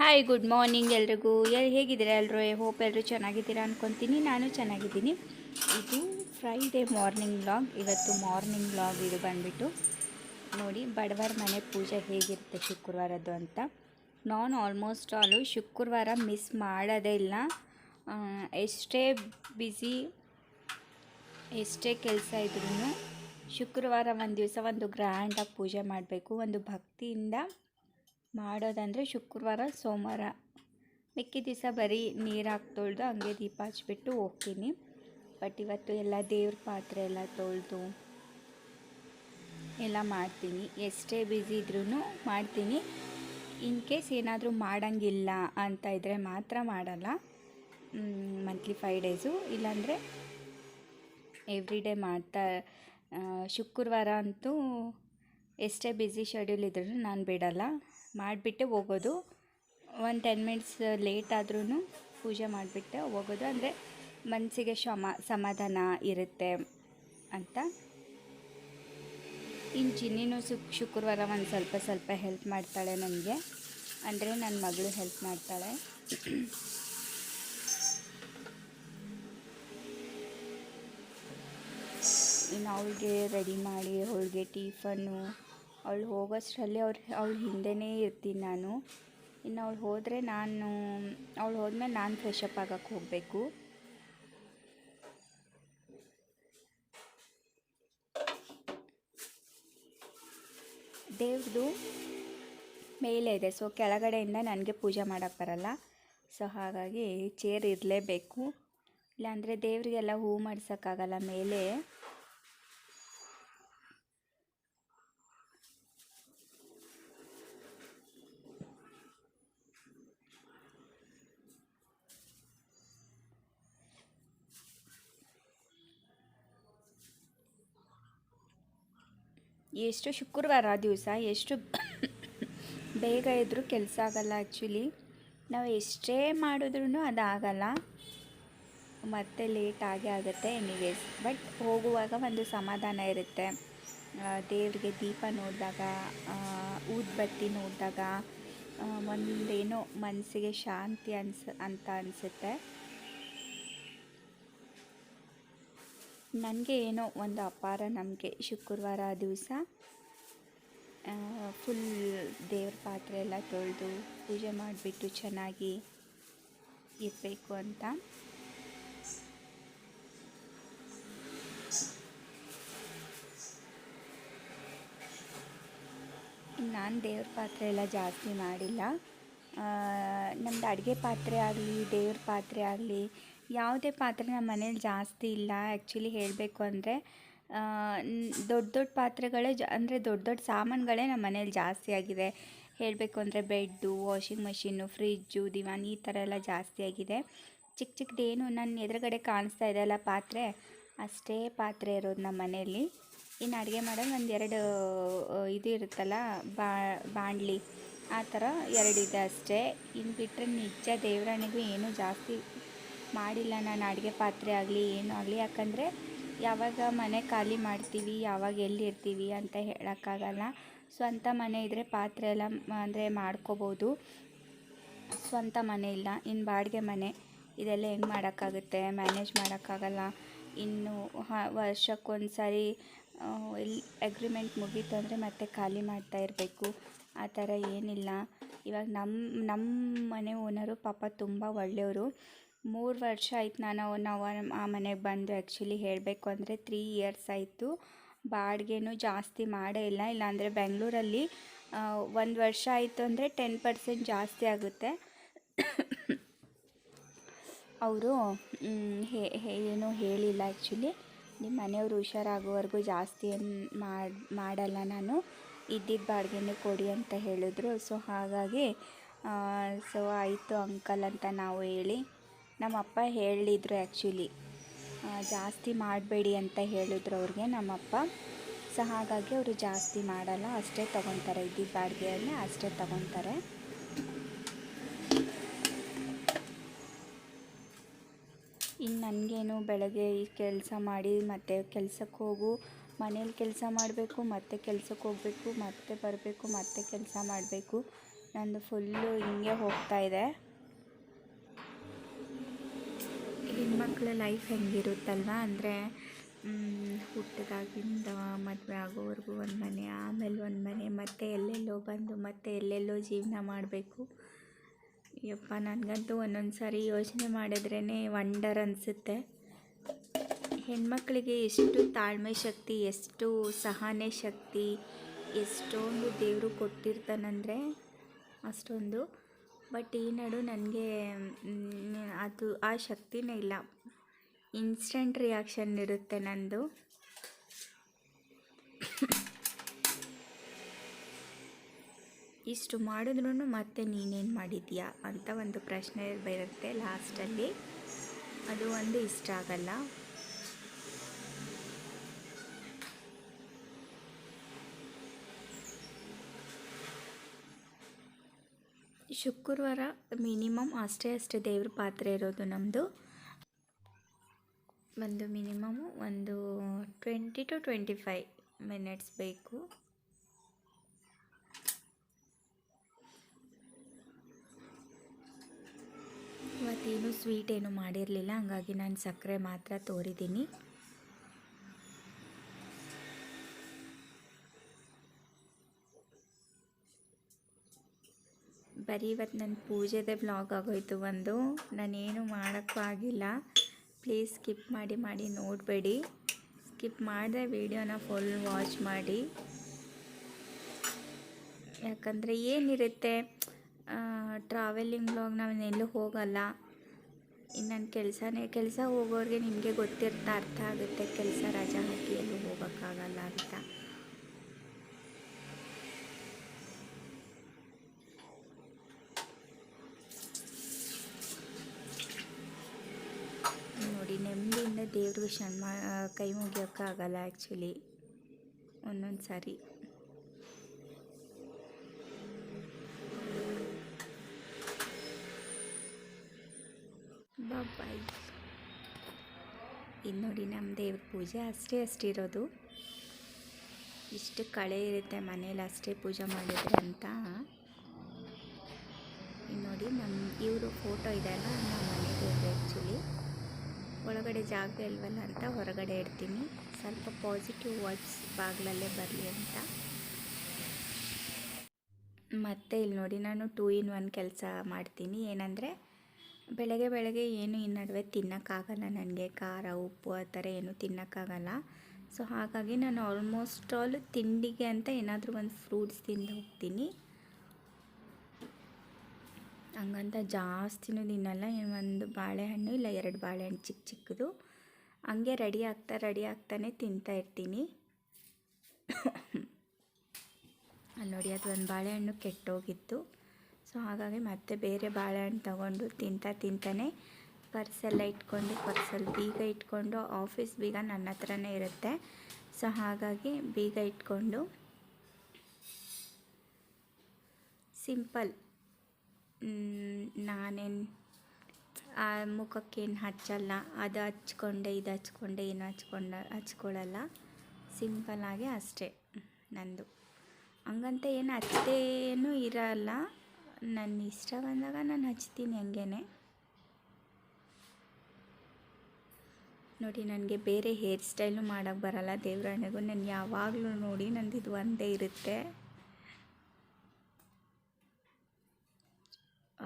Hi good morning ಎಲ್ರಿಗೂ. ಎಲ್, ಹೇಗಿದ್ದೀರಾ ಎಲ್ಲರೂ ಹೋಪ್ ಎಲ್ಲರೂ ಚೆನ್ನಾಗಿದ್ದೀರಾ ಅಂದ್ಕೊತೀನಿ ನಾನು ಚೆನ್ನಾಗಿದ್ದೀನಿ. ಇದು ಫ್ರೈಡೇ ಮಾರ್ನಿಂಗ್ ವ್ಲಾಗ್ ಇವತ್ತು ಮಾರ್ನಿಂಗ್ ವ್ಲಾಗ್ ಇದು ಬಂದುಬಿಟ್ಟು ನೋಡಿ, ಬಡವರ ಮನೆ ಪೂಜೆ ಹೇಗಿರುತ್ತೆ ಶುಕ್ರವಾರದ್ದು ಅಂತ. ನಾನು ಆಲ್ಮೋಸ್ಟ್ ಆಲು ಶುಕ್ರವಾರ ಮಿಸ್ ಮಾಡೋದೇ ಇಲ್ಲ. ಎಷ್ಟೇ ಬ್ಯುಸಿ ಎಷ್ಟೇ ಕೆಲಸ ಇದ್ರೂ ಶುಕ್ರವಾರ ಒಂದು ದಿವಸ ಒಂದು ಗ್ರ್ಯಾಂಡಾಗಿ ಪೂಜೆ ಮಾಡಬೇಕು. ಒಂದು ಭಕ್ತಿಯಿಂದ ಮಾಡೋದಂದರೆ ಶುಕ್ರವಾರ, ಸೋಮವಾರ. ಮಿಕ್ಕಿ ದಿವಸ ಬರೀ ನೀರು ಹಾಕಿ ತೊಳೆದು ಹಂಗೆ ದೀಪ ಹಚ್ಚಿಬಿಟ್ಟು ಹೋಗ್ತೀನಿ. ಬಟ್ ಇವತ್ತು ಎಲ್ಲ ದೇವ್ರ ಪಾತ್ರೆ ಎಲ್ಲ ತೊಳೆದು ಎಲ್ಲ ಮಾಡ್ತೀನಿ. ಎಷ್ಟೇ ಬ್ಯುಸಿ ಇದ್ರೂ ಮಾಡ್ತೀನಿ. ಇನ್ ಕೇಸ್ ಏನಾದರೂ ಮಾಡೋಂಗಿಲ್ಲ ಅಂತ ಇದ್ದರೆ ಮಾತ್ರ ಮಾಡಲ್ಲ. Monthly five days. ಇಲ್ಲಾಂದರೆ ಎವ್ರಿ ಡೇ ಮಾಡ್ತಾ ಶುಕ್ರವಾರ ಅಂತೂ ಎಷ್ಟೇ ಬ್ಯುಸಿ ಶೆಡ್ಯೂಲ್ ಇದ್ರೂ ನಾನು ಬಿಡಲ್ಲ. ಮಾಡಿಬಿಟ್ಟೆ ಹೋಗೋದು. ಒಂದು ಟೆನ್ ಮಿನಿಟ್ಸ್ ಲೇಟ್ ಆದ್ರೂ ಪೂಜೆ ಮಾಡಿಬಿಟ್ಟೆ ಹೋಗೋದು. ಅಂದರೆ ಮನಸ್ಸಿಗೆ ಶಮ, ಸಮಾಧಾನ ಇರುತ್ತೆ ಅಂತ. ಇನ್ನು ಚಿನ್ನಿನೂ ಸುಕ್, ಶುಕ್ರವಾರ ಒಂದು ಸ್ವಲ್ಪ ಸ್ವಲ್ಪ ಹೆಲ್ಪ್ ಮಾಡ್ತಾಳೆ ನನಗೆ. ಅಂದರೆ ನನ್ನ ಮಗಳು ಹೆಲ್ಪ್ ಮಾಡ್ತಾಳೆ. ಇನ್ನು ಅವಳಿಗೆ ರೆಡಿ ಮಾಡಿ, ಅವಳಿಗೆ ಟಿಫನ್ನು ಅವಳು ಹೋಗೋಷ್ಟರಲ್ಲಿ ಅವ್ರು, ಅವಳು ಹಿಂದೆನೇ ಇರ್ತೀನಿ ನಾನು. ಇನ್ನು ಅವಳು ಹೋದರೆ ನಾನು, ಅವಳು ಹೋದ್ಮೇಲೆ ನಾನು ಫ್ರೆಶ್ ಅಪ್ ಆಗಕ್ಕೆ ಹೋಗಬೇಕು. ದೇವ್ರದು ಮೇಲೆ ಇದೆ ಸೊ ಕೆಳಗಡೆಯಿಂದ ನನಗೆ ಪೂಜೆ ಮಾಡೋಕ್ಕೆ ಬರಲ್ಲ. ಸೊ ಹಾಗಾಗಿ ಚೇರ್ ಇರಲೇಬೇಕು. ಇಲ್ಲಾಂದರೆ ದೇವರಿಗೆಲ್ಲ ಹೂ ಮಾಡ್ಸೋಕ್ಕಾಗಲ್ಲ ಮೇಲೆ. ಎಷ್ಟು ಶುಕ್ರವಾರ ದಿವಸ ಎಷ್ಟು ಬೇಗ ಇದ್ದರೂ ಕೆಲಸ ಆಗಲ್ಲ ಆ್ಯಕ್ಚುಲಿ ನಾವು ಎಷ್ಟೇ ಮಾಡಿದ್ರೂ ಅದಾಗಲ್ಲ ಮತ್ತೆ ಲೇಟ್ ಆಗೇ ಆಗುತ್ತೆ ಎನಿವೇಸ್ ಬಟ್ ಹೋಗುವಾಗ ಒಂದು ಸಮಾಧಾನ ಇರುತ್ತೆ. ದೇವರಿಗೆ ದೀಪ ನೋಡಿದಾಗ ಊದ್ಬತ್ತಿ ನೋಡಿದಾಗ ಒಂದೇನೋ ಮನಸ್ಸಿಗೆ ಶಾಂತಿ ಅನ್ಸ, ಅಂತ ಅನಿಸುತ್ತೆ. ನನಗೆ ಏನೋ ಒಂದು ಅಪಾರ ನಂಬಿಕೆ. ಶುಕ್ರವಾರ ದಿವಸ ಫುಲ್ ದೇವ್ರ ಪಾತ್ರೆ ಎಲ್ಲ ತೊಳೆದು ಪೂಜೆ ಮಾಡಿಬಿಟ್ಟು ಚೆನ್ನಾಗಿ ಇರಬೇಕು ಅಂತ. ನಾನು ದೇವ್ರ ಪಾತ್ರೆ ಎಲ್ಲ ಜಾಸ್ತಿ ಮಾಡಿಲ್ಲ. ನಮ್ಮದು ಅಡುಗೆ ಪಾತ್ರೆ ಆಗಲಿ, ದೇವ್ರ ಪಾತ್ರೆ ಆಗಲಿ ಯಾವುದೇ ಪಾತ್ರೆ ನಮ್ಮ ಮನೇಲಿ ಜಾಸ್ತಿ ಇಲ್ಲ. ಆ್ಯಕ್ಚುಲಿ ಹೇಳಬೇಕು ಅಂದರೆ ದೊಡ್ಡ ದೊಡ್ಡ ಪಾತ್ರೆಗಳೇ ಜ, ಅಂದರೆ ದೊಡ್ಡ ದೊಡ್ಡ ಸಾಮಾನುಗಳೇ ನಮ್ಮ ಮನೇಲಿ ಜಾಸ್ತಿ ಆಗಿದೆ. ಹೇಳಬೇಕು ಅಂದರೆ ಬೆಡ್ಡು, ವಾಷಿಂಗ್ ಮಷಿನ್ನು ಫ್ರಿಜ್ಜು, ದಿವಾನ್ ಈ ಥರ ಎಲ್ಲ ಜಾಸ್ತಿ ಆಗಿದೆ. ಚಿಕ್ಕ ಚಿಕ್ಕದೇನು ನನ್ನ ಎದುರುಗಡೆ ಕಾಣಿಸ್ತಾ ಇದೆಯಲ್ಲ ಪಾತ್ರೆ, ಅಷ್ಟೇ ಪಾತ್ರೆ ಇರೋದು ನಮ್ಮ ಮನೆಯಲ್ಲಿ ಇನ್ನು ಅಡುಗೆ ಮಾಡೋದು ಒಂದು ಎರಡು ಇದು ಇರುತ್ತಲ್ಲ, ಬಾ ಬಾಣಲಿ ಆ ಥರ ಎರಡಿದೆ ಅಷ್ಟೇ. ಇನ್ನು ಬಿಟ್ಟರೆ ನಿಜ ದೇವರಾಣಿಗೂ ಏನೂ ಜಾಸ್ತಿ ಮಾಡಿಲ್ಲ, ನಾನು ಅಡುಗೆ ಪಾತ್ರೆ ಆಗಲಿ, ಏನೂ ಆಗಲಿ. ಯಾಕಂದರೆ, ಯಾವಾಗ ಮನೆ ಖಾಲಿ ಮಾಡ್ತೀವಿ, ಯಾವಾಗ ಎಲ್ಲಿರ್ತೀವಿ ಅಂತ ಹೇಳೋಕ್ಕಾಗಲ್ಲ. ಸ್ವಂತ ಮನೆ ಇದ್ದರೆ ಪಾತ್ರೆ ಎಲ್ಲ ಅಂದರೆ ಮಾಡ್ಕೋಬೋದು. ಸ್ವಂತ ಮನೆ ಇಲ್ಲ ಇನ್ನು ಬಾಡಿಗೆ ಮನೆ. ಇದೆಲ್ಲ ಹೆಂಗೆ ಮಾಡೋಕ್ಕಾಗುತ್ತೆ? ಮ್ಯಾನೇಜ್ ಮಾಡೋಕ್ಕಾಗಲ್ಲ. ಇನ್ನು ವರ್ಷಕ್ಕೊಂದು ಸಾರಿ ಎಲ್ಲಿ ಅಗ್ರಿಮೆಂಟ್ ಮುಗೀತು ಅಂದರೆ ಮತ್ತೆ ಖಾಲಿ ಮಾಡ್ತಾ ಇರಬೇಕು. ಆ ಥರ ಏನಿಲ್ಲ. ಇವಾಗ ನಮ್ಮ ನಮ್ಮ ಮನೆ ಓನರು ಪಾಪ ತುಂಬ ಒಳ್ಳೆಯವರು. ಮೂರು ವರ್ಷ ಆಯ್ತು ನಾನು ನಾವು ಆ ಮನೆಗೆ ಬಂದು ಆ್ಯಕ್ಚುಲಿ ಹೇಳಬೇಕು ಅಂದರೆ ತ್ರೀ ಇಯರ್ಸ್ ಆಯಿತು. ಬಾಡಿಗೆನೂ ಜಾಸ್ತಿ ಮಾಡೇ ಇಲ್ಲ. ಇಲ್ಲಾಂದರೆ ಬೆಂಗಳೂರಲ್ಲಿ ಒಂದು ವರ್ಷ ಆಯಿತು ಅಂದರೆ ಟೆನ್ ಪರ್ಸೆಂಟ್ ಜಾಸ್ತಿ ಆಗುತ್ತೆ. ಅವರು ಏನೂ ಹೇಳಿಲ್ಲ ಆ್ಯಕ್ಚುಲಿ ನಿಮ್ಮ ಮನೆಯವರು ಹುಷಾರಾಗೋವರೆಗೂ ಜಾಸ್ತಿ ಏನು ಮಾಡಿ, ಮಾಡಲ್ಲ ನಾನು. ಇದ್ದಿದ್ದ ಬಾಡಿಗೆನೇ ಕೊಡಿ ಅಂತ ಹೇಳಿದ್ರು. ಸೊ, ಹಾಗಾಗಿ ಸೊ, ಆಯಿತು ಅಂಕಲ್ ಅಂತ ನಾವು ಹೇಳಿ, ನಮ್ಮಪ್ಪ ಹೇಳಿದ್ರು ಆ್ಯಕ್ಚುಲಿ ಜಾಸ್ತಿ ಮಾಡಬೇಡಿ ಅಂತ ಹೇಳಿದ್ರು ಅವ್ರಿಗೆ ನಮ್ಮಪ್ಪ. ಸೊ, ಹಾಗಾಗಿ ಅವರು ಜಾಸ್ತಿ ಮಾಡಲ್ಲ. ಅಷ್ಟೇ ತೊಗೊತಾರೆ ಇದ್ದಿದ್ದ ಬಾಡಿಗೆಯಲ್ಲೇ ಅಷ್ಟೇ ತೊಗೊತಾರೆ ಇನ್ನು ನನಗೇನು ಬೆಳಗ್ಗೆ ಈ ಕೆಲಸ ಮಾಡಿ ಮತ್ತೆ ಕೆಲಸಕ್ಕೆ ಹೋಗು ಮನೇಲಿ ಕೆಲಸ ಮಾಡಬೇಕು, ಮತ್ತೆ ಕೆಲ್ಸಕ್ಕೆ ಹೋಗಬೇಕು, ಮತ್ತೆ ಬರಬೇಕು, ಮತ್ತೆ ಕೆಲಸ ಮಾಡಬೇಕು. ನಂದು ಫುಲ್ಲು ಹಿಂಗೆ ಹೋಗ್ತಾ ಇದೆ. ಹೆಣ್ಮಕ್ಳ ಲೈಫ್ ಹೆಂಗಿರುತ್ತಲ್ವ? ಅಂದರೆ ಹುಟ್ಟಿದಾಗಿಂದ ಮದುವೆ ಆಗೋವರೆಗೂ ಒಂದು ಮನೆ, ಆಮೇಲೆ ಒಂದು ಮನೆ, ಮತ್ತೆ ಎಲ್ಲೆಲ್ಲೋ ಬಂದು, ಮತ್ತೆ ಎಲ್ಲೆಲ್ಲೋ ಜೀವನ ಮಾಡಬೇಕು. ಯಪ್ಪ, ನನಗಂತೂ ಒಂದೊಂದು ಸಾರಿ ಯೋಚನೆ ಮಾಡಿದ್ರೇ ವಂಡರ್ ಅನಿಸುತ್ತೆ. ಹೆಣ್ಮಕ್ಳಿಗೆ ಎಷ್ಟು ತಾಳ್ಮೆ ಶಕ್ತಿ, ಎಷ್ಟು ಸಹನೆ ಶಕ್ತಿ, ಎಷ್ಟೊಂದು ದೇವರು ಕೊಟ್ಟಿರ್ತಾನಂದರೆ ಅಷ್ಟೊಂದು. ಬಟ್ ಈ ನಡು ನನಗೆ ಅದು, ಆ ಶಕ್ತಿನೇ ಇಲ್ಲ. ಇನ್ಸ್ಟೆಂಟ್ ರಿಯಾಕ್ಷನ್ ಇರುತ್ತೆ ನಂದು. ಇಷ್ಟು ಮಾಡಿದ್ರೂ ಮತ್ತೆ ನೀನೇನು ಮಾಡಿದ್ಯಾ ಅಂತ ಒಂದು ಪ್ರಶ್ನೆ ಬರುತ್ತೆ ಲಾಸ್ಟಲ್ಲಿ. ಅದು ಒಂದು ಇಷ್ಟ ಆಗಲ್ಲ. ಶುಕ್ರವಾರ ಮಿನಿಮಮ್ ಅಷ್ಟೇ ಅಷ್ಟೇ ದೇವ್ರ ಪಾತ್ರೆ ಇರೋದು ನಮ್ಮದು ಒಂದು ಮಿನಿಮಮು ಒಂದು twenty to twenty five minutes ಬೇಕು. ಇವತ್ತೇನು ಸ್ವೀಟ್ ಏನು ಮಾಡಿರಲಿಲ್ಲ, ಹಂಗಾಗಿ ನಾನು ಸಕ್ಕರೆ ಮಾತ್ರ ತೋರಿದ್ದೀನಿ. ಬರೀ ಇವತ್ತು ನನ್ನ ಪೂಜೆದೆ ಬ್ಲಾಗ್ ಆಗೋಯ್ತು ಒಂದು. ನಾನೇನು ಮಾಡೋಕ್ಕೂ ಆಗಿಲ್ಲ. ಪ್ಲೀಸ್ ಸ್ಕಿಪ್ ಮಾಡಿ ಮಾಡಿ ನೋಡಬೇಡಿ. ಸ್ಕಿಪ್ ಮಾಡಿದೆ ವೀಡಿಯೋನ ಫುಲ್ ವಾಚ್ ಮಾಡಿ. ಯಾಕಂದರೆ ಏನಿರುತ್ತೆ ಟ್ರಾವೆಲಿಂಗ್ ಬ್ಲಾಗ್ ನಾವು ಎಲ್ಲೂ ಹೋಗಲ್ಲ. ಇನ್ನು ನನ್ನ ಕೆಲಸನೇ, ಕೆಲಸ ಹೋಗೋರಿಗೆ ನಿಮಗೆ ಗೊತ್ತಿರ್ತಾ ಅರ್ಥ ಆಗುತ್ತೆ. ಕೆಲಸ ರಜಾ ಹಾಕಿ ಎಲ್ಲೂ ಹೋಗೋಕ್ಕಾಗಲ್ಲ ಅಂತ ನೋಡಿ ದೇವ್ರಿಗೆ ಮಾ ಕೈ ಮುಗಿಯೋಕ್ಕಾಗಲ್ಲ ಆ್ಯಕ್ಚುಲಿ ಒಂದೊಂದು ಸಾರಿ. ಬಾಯ್ ಇದು ನೋಡಿ ನಮ್ಮ ದೇವ್ರ ಪೂಜೆ ಅಷ್ಟೇ ಅಷ್ಟಿರೋದು. ಇಷ್ಟು ಕಳೆ ಇರುತ್ತೆ ಮನೇಲಿ ಅಷ್ಟೇ ಪೂಜೆ ಮಾಡಿದ್ರೆ ಅಂತ. ನೋಡಿ ನಮ್ಮ ಇವರು ಫೋಟೋ ಇದೆಯಲ್ಲ ನಮ್ಮ ಮನೆ ದೇವ್ರು ಆ್ಯಕ್ಚುಲಿ ಒಳಗಡೆ ಜಾಗ ಇಲ್ವಲ್ಲ ಅಂತ ಹೊರಗಡೆ ಇಡ್ತೀನಿ. ಸ್ವಲ್ಪ ಪಾಸಿಟಿವ್ ವರ್ಡ್ಸ್ ಬಾಗಿಲಲ್ಲೇ ಬರಲಿ ಅಂತ. ಮತ್ತೆ ಇಲ್ಲಿ ನೋಡಿ ನಾನು ಟೂ ಇನ್ ಒನ್ ಕೆಲಸ ಮಾಡ್ತೀನಿ. ಏನಂದರೆ, ಬೆಳಗ್ಗೆ ಬೆಳಗ್ಗೆ ಏನು ಈ ನಡುವೆ ತಿನ್ನೋಕ್ಕಾಗಲ್ಲ ನನಗೆ. ಖಾರ, ಉಪ್ಪು ಆ ಥರ ಏನು ತಿನ್ನೋಕ್ಕಾಗಲ್ಲ. ಸೊ ಹಾಗಾಗಿ ನಾನು ಆಲ್ಮೋಸ್ಟ್ ಆಲ್ ತಿಂಡಿಗೆ ಅಂತ ಏನಾದರೂ ಒಂದು ಫ್ರೂಟ್ಸ್ ತಿಂದು ಹೋಗ್ತೀನಿ. ಹಂಗಂತ ಜಾಸ್ತಿನೂ ತಿನ್ನಲ್ಲ ಒಂದು ಬಾಳೆಹಣ್ಣು ಇಲ್ಲ, ಎರಡು ಬಾಳೆಹಣ್ಣು ಚಿಕ್ಕ ಚಿಕ್ಕದು. ಹಂಗೆ ರೆಡಿ ಆಗ್ತಾ ರೆಡಿ ಆಗ್ತಾನೆ ತಿಂತಾ ಇರ್ತೀನಿ. ಅಲ್ಲಿ ನೋಡಿ, ಅದು ಒಂದು ಬಾಳೆಹಣ್ಣು ಕೆಟ್ಟೋಗಿತ್ತು. ಸೊ ಹಾಗಾಗಿ ಮತ್ತೆ ಬೇರೆ ಬಾಳೆಹಣ್ಣು ತಗೊಂಡು ತಿಂತಾ ತಿಂತಾನೆ. ಪರ್ಸೆಲ್ಲ ಇಟ್ಕೊಂಡು ಪರ್ಸಲ್ಲಿ ಬೀಗ ಇಟ್ಕೊಂಡು ಆಫೀಸ್ ಬೀಗ ನನ್ನ ಹತ್ರನೇ ಇರುತ್ತೆ. ಸೊ ಹಾಗಾಗಿ ಬೀಗ ಇಟ್ಕೊಂಡು ಸಿಂಪಲ್ ನಾನೇನು, ಆ ಮುಖಕ್ಕೇನು ಹಚ್ಚಲ್ಲ, ಅದು ಹಚ್ಕೊಂಡೆ, ಇದು ಹಚ್ಕೊಂಡೆ, ಏನು ಹಚ್ಕೊಂಡ ಹಚ್ಕೊಳ್ಳಲ್ಲ ಸಿಂಪಲ್ಲಾಗಿ ಅಷ್ಟೇ ನಂದು. ಹಂಗಂತ ಏನು ಹಚ್ತೇನೂ ಇರಲ್ಲ. ನನ್ನ ಇಷ್ಟ ಬಂದಾಗ ನಾನು ಹಚ್ತೀನಿ ಹಂಗೇನೆ. ನೋಡಿ, ನನಗೆ ಬೇರೆ ಹೇರ್ ಸ್ಟೈಲು ಮಾಡೋಕ್ಕೆ ಬರಲ್ಲ ದೇವ್ರಾಣೆಗೂ. ನಾನು ಯಾವಾಗಲೂ ನೋಡಿ ನಂದು ಇದು ಒಂದೇ ಇರುತ್ತೆ.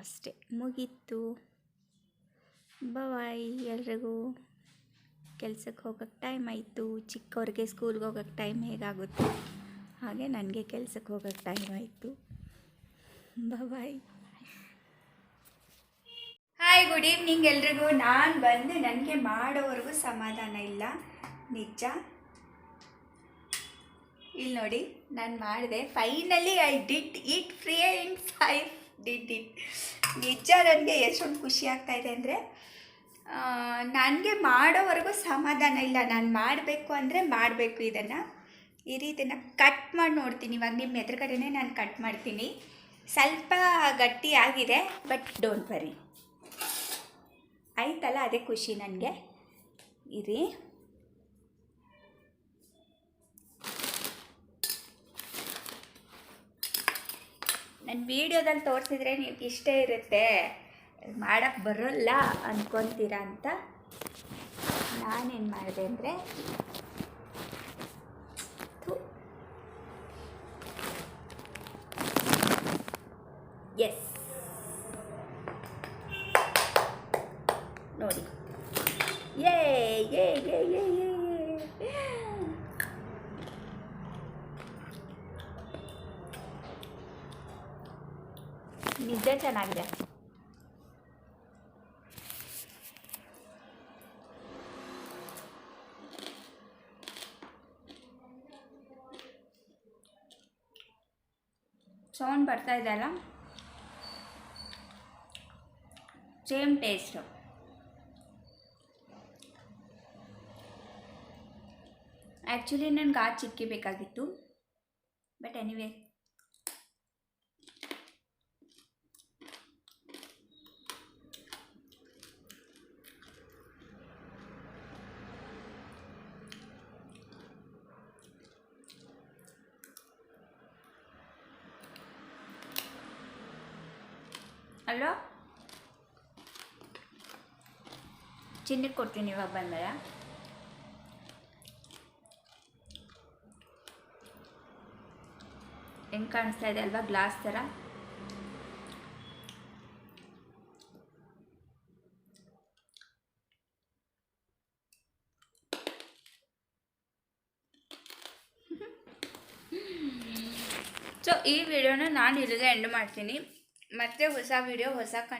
ಅಷ್ಟೇ. ಮುಗೀತು. ಬಾಯ್ ಎಲ್ರಿಗೂ ಕೆಲ್ಸಕ್ಕೆ ಹೋಗೋಕ್ಕೆ ಟೈಮ್ ಆಯಿತು. ಚಿಕ್ಕವ್ರಿಗೆ ಸ್ಕೂಲ್ಗೆ ಹೋಗೋಕ್ಕೆ ಟೈಮ್ ಹೇಗಾಗುತ್ತೆ? ಹಾಗೆ ನನಗೆ ಕೆಲ್ಸಕ್ಕೆ ಹೋಗೋಕ್ಕೆ ಟೈಮ್ ಆಯಿತು. ಬಾಯ್ ಹಾಯ್ ಗುಡ್ ಈವ್ನಿಂಗ್ ಎಲ್ರಿಗೂ. ನಾನು ಬಂದು ನನಗೆ ಮಾಡೋವರೆಗೂ ಸಮಾಧಾನ ಇಲ್ಲ. ನಿಜ? ಇಲ್ಲಿ ನೋಡಿ ನಾನು ಮಾಡಿದೆ. Finally I did it free in five did it ನಿಜ ನನಗೆ ಎಷ್ಟೊಂದು ಖುಷಿ ಆಗ್ತಾ ಇದೆ ಅಂದರೆ ನನಗೆ ಮಾಡೋವರೆಗೂ ಸಮಾಧಾನ ಇಲ್ಲ. ನಾನು ಮಾಡಬೇಕು ಅಂದರೆ ಮಾಡಬೇಕು ಇದನ್ನು. ಈ ರೀತಿನ ಕಟ್ ಮಾಡಿ ನೋಡ್ತೀನಿ. ಇವಾಗ ನಿಮ್ಮ ಎದುರುಗಡೆನೇ ನಾನು ಕಟ್ ಮಾಡ್ತೀನಿ. ಸ್ವಲ್ಪ ಗಟ್ಟಿ ಆಗಿದೆ ಬಟ್ ಡೋಂಟ್ ವರಿ ಆಯ್ತಲ್ಲ, ಅದೇ ಖುಷಿ ನನಗೆ. ಇರಿ. ನನ್ನ ವೀಡಿಯೋದಲ್ಲಿ ತೋರಿಸಿದ್ರೆ ನಿಮ್ಗೆ ಇಷ್ಟ ಇರುತ್ತೆ. ಮಾಡೋಕ್ಕೆ ಬರೋಲ್ಲ ಅಂದ್ಕೊತೀರಾ ಅಂತ. ನಾನೇನು ಮಾಡಿದೆ ಅಂದರೆ ಎಸ್ ನೋಡಿ. ಏ ಏ ಏ ಯೇ ನಿದ್ದೆ ಚೆನ್ನಾಗಿದೆ. ಸೌಂಡ್ ಬರ್ತಾ ಇದೆ ಅಲ್ಲ? Same taste. ಆ್ಯಕ್ಚುಲಿ ನನಗೆ ಆ ಚಿಕ್ಕಿ ಬೇಕಾಗಿತ್ತು. ಬಟ್ ಎನಿವೇ ಅಲ್ವಾ ಚಿನ್ನಕ್ಕೆ ಕೊಡ್ತೀನಿ ಇವಾಗ ಬಂದಾಗ ಹೆಂಗ್ ಕಾಣಿಸ್ತಾ ಇದೆ ಅಲ್ವಾ ಗ್ಲಾಸ್ ಥರ? ಸೊ ಈ ವಿಡಿಯೋನ ನಾನು ಇಲ್ಲಿಗೆ ಎಂಡ್ ಮಾಡ್ತೀನಿ. ಮತ್ತೆ ಹೊಸ ವಿಡಿಯೋ ಹೊಸ